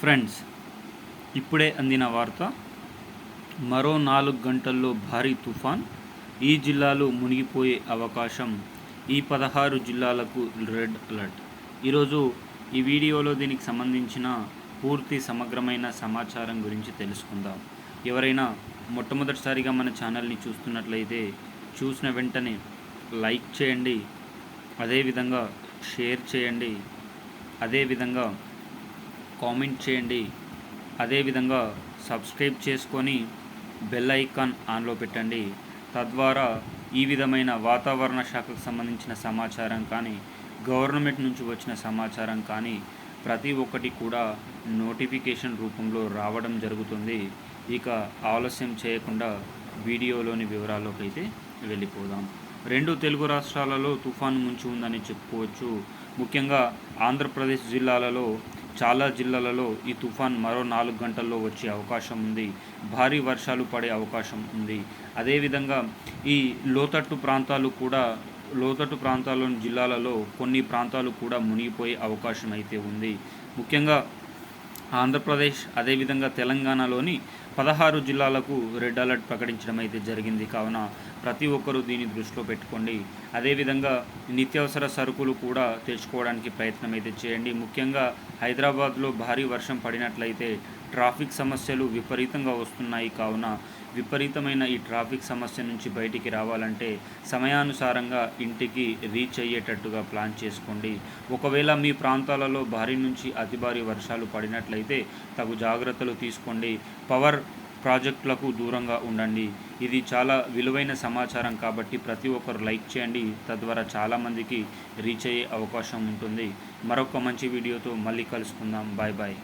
Friends ఇప్పుడే అందిన వార్త మరో నాలుగు గంటల్లో భారీ తుఫాన్ ఈ జిల్లాలు మునిగిపోయే అవకాశం ఈ పదహారు జిల్లాలకు రెడ్ అలర్ట్. ఈరోజు ఈ వీడియోలో దీనికి సంబంధించిన పూర్తి సమగ్రమైన సమాచారం గురించి తెలుసుకుందాం. ఎవరైనా మొట్టమొదటిసారిగా మన ఛానల్ని చూస్తున్నట్లయితే చూసిన వెంటనే లైక్ చేయండి అదేవిధంగా షేర్ చేయండి అదేవిధంగా కామెంట్ చేయండి. అదేవిధంగా సబ్స్క్రైబ్ చేసుకొని బెల్ ఐకాన్ ఆన్లో పెట్టండి. తద్వారా ఈ విధమైన వాతావరణ శాఖకు సంబంధించిన సమాచారం కానీ గవర్నమెంట్ నుంచి వచ్చిన సమాచారం కానీ ప్రతి ఒక్కటి కూడా నోటిఫికేషన్ రూపంలో రావడం జరుగుతుంది. ఇక ఆలస్యం చేయకుండా వీడియోలోని వివరాల్లోకి అయితే వెళ్ళిపోదాం. రెండు తెలుగు రాష్ట్రాలలో తుఫాను ముంచి ఉందని చెప్పుకోవచ్చు. ముఖ్యంగా ఆంధ్రప్రదేశ్ జిల్లాలలో చాలా జిల్లాలలో ఈ తుఫాన్ మరో నాలుగు గంటల్లో వచ్చే అవకాశం ఉంది. భారీ వర్షాలు పడే అవకాశం ఉంది. అదేవిధంగా ఈ లోతట్టు ప్రాంతాలు కూడా లోతట్టు ప్రాంతాల్లోని జిల్లాలలో కొన్ని ప్రాంతాలు కూడా మునిగిపోయే అవకాశం అయితే ఉంది. ముఖ్యంగా ఆంధ్రప్రదేశ్ అదేవిధంగా తెలంగాణలోని పదహారు జిల్లాలకు రెడ్ అలర్ట్ ప్రకటించడం అయితే జరిగింది. కావున ప్రతి ఒక్కరూ దీన్ని దృష్టిలో పెట్టుకోండి. అదేవిధంగా నిత్యావసర సరుకులు కూడా తెచ్చుకోవడానికి ప్రయత్నం అయితే చేయండి. ముఖ్యంగా హైదరాబాద్లో భారీ వర్షం పడినట్లయితే ట్రాఫిక్ సమస్యలు విపరీతంగా వస్తున్నాయి. కావున విపరీతమైన ఈ ట్రాఫిక్ సమస్య నుంచి బయటికి రావాలంటే సమయానుసారంగా ఇంటికి రీచ్ అయ్యేటట్టుగా ప్లాన్ చేసుకోండి. ఒకవేళ మీ ప్రాంతాలలో భారీ నుంచి అతి భారీ వర్షాలు పడినట్లయితే తగు జాగ్రత్తలు తీసుకోండి. పవర్ ప్రాజెక్టులకు దూరంగా ఉండండి. ఇది చాలా విలువైన సమాచారం కాబట్టి ప్రతి ఒక్కరు లైక్ చేయండి. తద్వారా చాలామందికి రీచ్ అయ్యే అవకాశం ఉంటుంది. మరొక మంచి వీడియోతో మళ్ళీ కలుసుకుందాం. Bye bye.